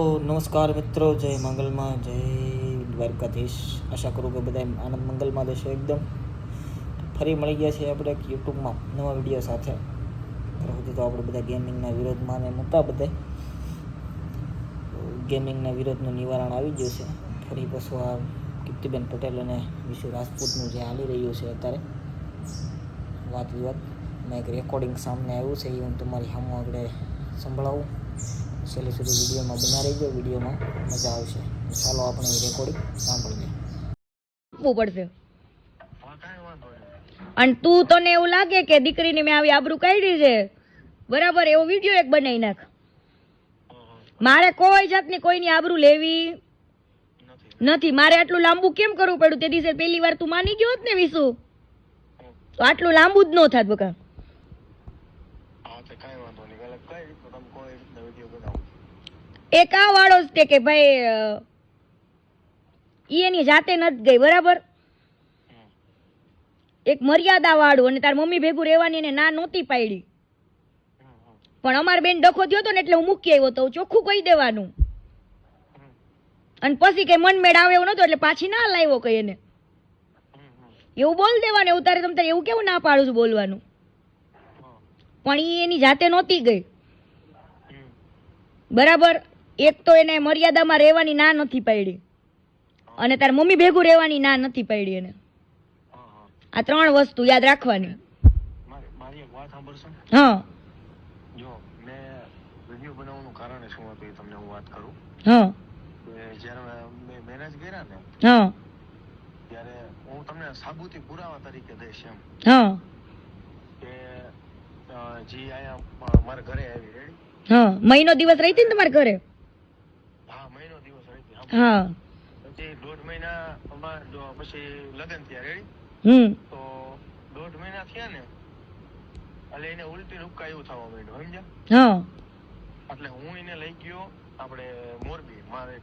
નમસ્કાર મિત્રો, જય મંગલમાં, જય દ્વારકાધીશ. આશા કરું કે બધા આનંદ મંગલમાં દેશો એકદમ. ફરી મળી ગયા છે આપણે એક યુટ્યુબમાં નવા વીડિયો સાથે. અત્યાર સુધી તો આપણે બધા ગેમિંગના વિરોધમાં ને મૂકતા બધા. ગેમિંગના વિરોધનું નિવારણ આવી ગયું છે. ફરી પાછું આ કીર્તિબેન પટેલ અને વિશુ રાજપૂતનું જે હાલી રહ્યું છે અત્યારે. વાત વિવાદ. મેં એક રેકોર્ડિંગ સામે આવ્યું છે એ હું તમારી સામે આગળ સંભળાવું. છેલ્લે સુધી વિડીયોમાં બના રહીજો. વિડીયોમાં મજા આવશે. ચાલો આપણે રેકોર્ડિંગ સાંભળીએ. આપવું પડશે. અને તું તને એવું લાગે કે દીકરીને મેં આવી આબરૂ કાઢી છે? બરાબર, એવો વીડિયો એક બનાવી નાખ. મારે કોઈ જાતની કોઈની આબરૂ લેવી નથી. મારે આટલું લાંબુ કેમ કરવું પડ્યું? તે દિવસે પહેલી વાર તું માની ગયો હોત ને વિશુ તો આટલું લાંબુ જ ન થાત બકા. એક આ વાળો જ તે કે ભાઈ એની જાતે નથી ગઈ, બરાબર? એક મર્યાદા વાળું અને તાર મમ્મી ભેગું રહેવાની એને ના નહોતી પાડી પણ અમાર બેન ડખો થયો હતો ને એટલે હું મૂકી આવ્યો તો, ચોખ્ખું કહી દેવાનું. અને પછી કઈ મનમેડ આવે એવું નતો એટલે પાછી ના લાવ્યો કઈ એને. એવું બોલ દેવાનું, એવું તારે, તમ એવું કેવું ના પાડું છું બોલવાનું? પણ એ એની જાતે નહોતી ગઈ. બરાબર? એક તો એને મર્યાદામાં રહેવાની ના નથી પાડી. અને તાર મમ્મી ભેગું રહેવાની ના નથી પાડી એને. આ ત્રણ વસ્તુ યાદ રાખવાની. મારી મારી એક વાત સાંભળશો હા. જો મેં વિડિયો બનાવવાનું કારણ શું હતું એ તમને હું વાત કરું? હા. જ્યારે મે મેરેજ કર્યા ને હા. ત્યારે હું તમને સાબુતી પુરાવા તરીકે દઈશ એમ. હા. કે જી આયા મારા ઘરે આવી હા. મહિનો દિવસ રહી હતી ને તમારા ઘરે હા મહિનો દિવસ રહી હતી હા. પછી દોઢ મહિના અમાર પછી લગ્ન થયા રેડી હમ. તો દોઢ મહિના થયા ને એટલે એને ઉલટી રૂપકા એવું થવા માંડ્યું સમજ્યા? હા. એટલે હું એને લઈ ગયો આપણે મોરબી મારે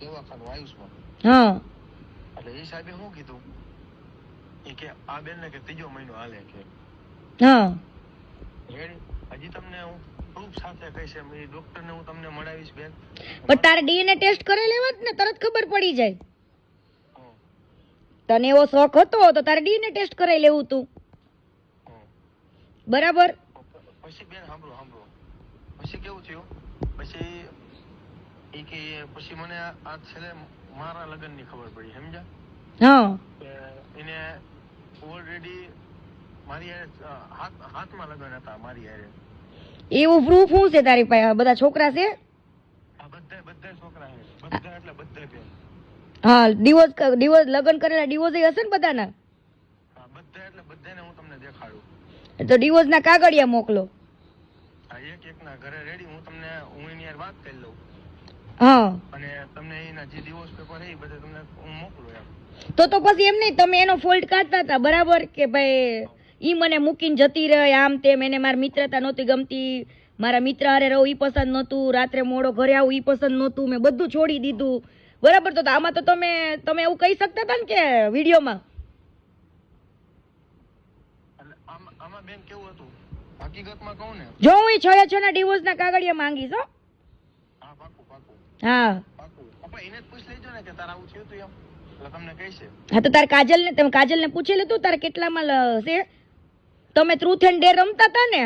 દવાખાનું આયુષમાં હા. એટલે એ સાહેબે શું કીધું? એ કે આ બેન ને કે ત્રીજો મહિનો હાલે કે. હા. રેડી હજી તમને હું પ્રૂફ સાથે કહીશ એમ એ ડોક્ટર ને હું તમને મળાવીશ બેન. પણ તારે ડીએનએ ટેસ્ટ કરી લેવા ને તરત ખબર પડી જાય. તને એવો શોખ હતો તો તારે ડીએનએ ટેસ્ટ કરાવી લેવું તું. બરાબર? પછી બેન સાંભળો સાંભળો પછી કેવું થયું? પછી એ કે પછી મને આ છેલ્લે મારા લગ્નની ખબર પડી સમજ્યા? હા. એને ઓલરેડી મારી હાથમાં લગ્ન હતા મારી હારે. એવું પ્રૂફ શું છે તારી પાસે? બધા છોકરા છે? હા ડિવોર્સ ડિવોર્સ લગ્ન કરેલા ડિવોર્સ હશે ને બધાના? તો ડિવોર્સ ના કાગળિયા મોકલું. તો તો પછી એમ નહીં તમે એનો ફોલ્ટ કાઢતા હતા બરાબર? કે ભાઈ ઈ મને મૂકીને જતી રહે આમ તેમ. એને મારી મિત્રતા નહોતી ગમતી. મારા મિત્ર હારે રહું એ પસંદ નહોતું. રાત્રે મોડો ઘરે આવું એ પસંદ નહોતું. મેં બધું છોડી દીધું. બરાબર? તો આમાં તો તમે તમે એવું કહી શકતા હતા ને કે વિડીયોમાં? આમાં બેન કેવું હતું? હકીકતમાં કહું ને. જો હું છ છ ના ડિવોર્સ ના કાગળિયા માંગીશ હો. હા પાકું પાકું. હા. પાકું. પપ્પા એને જ પૂછ લેજો ને કે તારે આવું થયું હતું એમ. એટલે તમને કહીશે. હા તો તારે કાજલ ને તમે કાજલ ને પૂછી લીધું? તારે કેટલામાં છે? તમે ટ્રુથ એન્ડ ડેર રમતા હતા ને?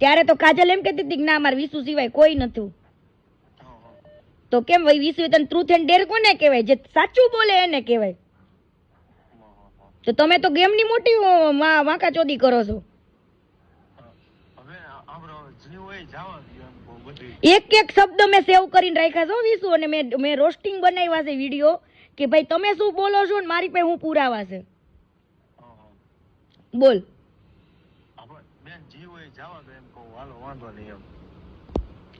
ત્યારે તો કાજલ એમ કહેતી હતી કે ના મારે વિસુ સિવાય કોઈ નતું હા તો કેમ ભાઈ વિસુ તને ટ્રુથ એન્ડ ડેર કોને કહેવાય? જે સાચું બોલે એને કહેવાય. તો તમે તો ગેમની મોટી વાંકા ચોદી કરો છો. એક એક શબ્દ મેં સેવ કરીને રાખ્યા છો વિસુ અને મેં મેં રોસ્ટિંગ બનાવ્યા છે વીડિયો કે ભાઈ તમે શું બોલો છો ને મારી પાસે હું પુરાવા છે. બોલ. બેન જીવ હોય જવા દો એમ કહું. હાલો વાંધો નહીં એમ.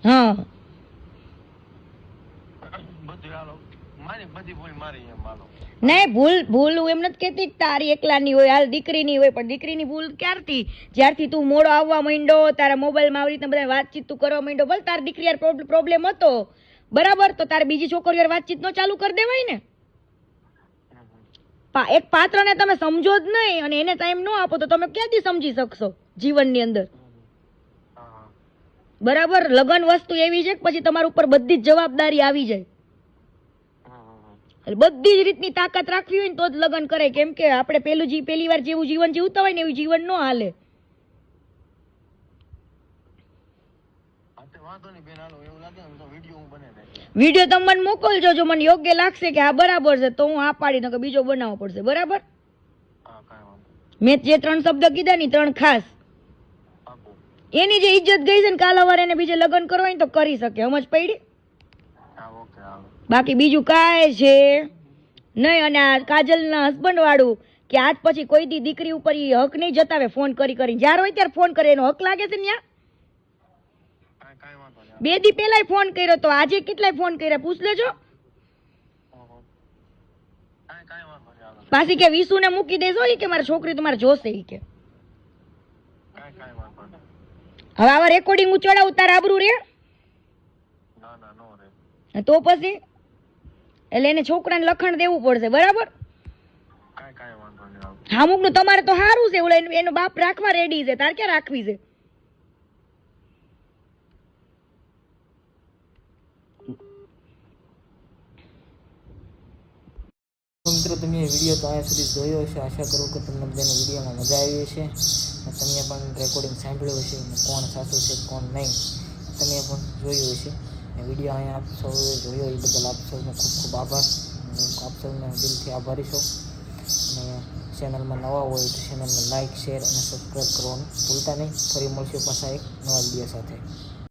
હા. બધું હાલો. મારી બધી ભૂલ મારી એમ હાલો. નહીં ભૂલ ભૂલ હું એમ નથી કહેતી તારી એકલાની હોય હાલ દીકરીની હોય પણ દીકરીની ભૂલ ક્યારથી? જ્યારથી તું મોડો આવવા માંડ્યો તારા મોબાઈલમાં આવી રીતના બધા વાતચીત તું કરવા માંડ્યો ભલે તારી દીકરી યાર પ્રોબ્લેમ હતો. બરાબર? તો તારે બીજી છોકરીઓ વાતચીત નો ચાલુ કરી દેવાય ને. એક પાત્રને તમે સમજો જ નહીં અને એને ટાઈમ ન આપો તો તમે ક્યાંથી સમજી શકશો જીવનની અંદર? બરાબર? લગન વસ્તુ એવી છે કે પછી તમારા ઉપર બધી જ જવાબદારી આવી જાય. બધી જ રીતની તાકાત રાખવી હોય ને તો જ લગન કરે. કેમ કે આપણે પેલું જી, પહેલી વાર જેવું જીવન જીવતા હોય ને એવું જીવન ન હાલે હા તે વાંધો નહીં બેન હાલો એવું લાગે ને તો વીડિયો તમે મને મોકલજો જો મને યોગ્ય લાગશે કે આ બરાબર છે તો હું આ પાડી કે બીજો બનાવવો પડશે બરાબર? મેં જે ત્રણ શબ્દ કીધા ની ત્રણ ખાસ. એની જે ઇજ્જત ગઈ છે ને કાલ અવારે એને બીજે લગ્ન કરવા તો કરી શકે સમજ પડી? બાકી બીજું કાંઈ છે નહીં અને આ કાજલના હસબન્ડ વાળું કે આજ પછી કોઈ દી દીકરી ઉપર એ હક નહીં જતાવે ફોન કરી કરી જ્યારે હોય ત્યારે ફોન કરે એનો હક લાગે છે ને ન્યા કાંઈ કાંઈ વાંધો નહીં બે દી પહેલાય ફોન કર્યો તો આજે કેટલાય ફોન કર્યા? પૂછ લેજો. પાછી કે વિશુને મૂકી દેજો કે મારી છોકરી તમારે જોશે કે. હવે આવા રેકોર્ડિંગ ઉચોડા ઉતાર તાર આબરું રે? ના ના નો તો પછી? એટલે એને છોકરાને લખણ દેવું પડશે, બરાબર? હામુક અમુકનું તમારે તો સારું છે, ઓલા એનો બાપ રાખવા રેડી છે, તાર ક્યાં રાખવી છે? મિત્રો, તમે વીડિયો તો અહીંયા સુધી જોયો હશે. આશા કરું કે તમને બધાને વિડીયોમાં મજા આવી હશે. અને તમે પણ રેકોર્ડિંગ સાંભળ્યું હશે કોણ સાચું છે, કોણ નહીં. તમે પણ જોયું હશે. વીડિયો અહીંયા આપ સૌએ જોયો, એ બદલ આપ સૌનો ખૂબ ખૂબ આભાર. આપ સૌને દિલથી આભારી છું. અને ચેનલમાં નવા હોય તો ચેનલને લાઇક શેર અને સબસ્ક્રાઈબ કરવાનું ભૂલતા નહીં. ફરી મળશું પાછા એક નવા વીડિયો સાથે.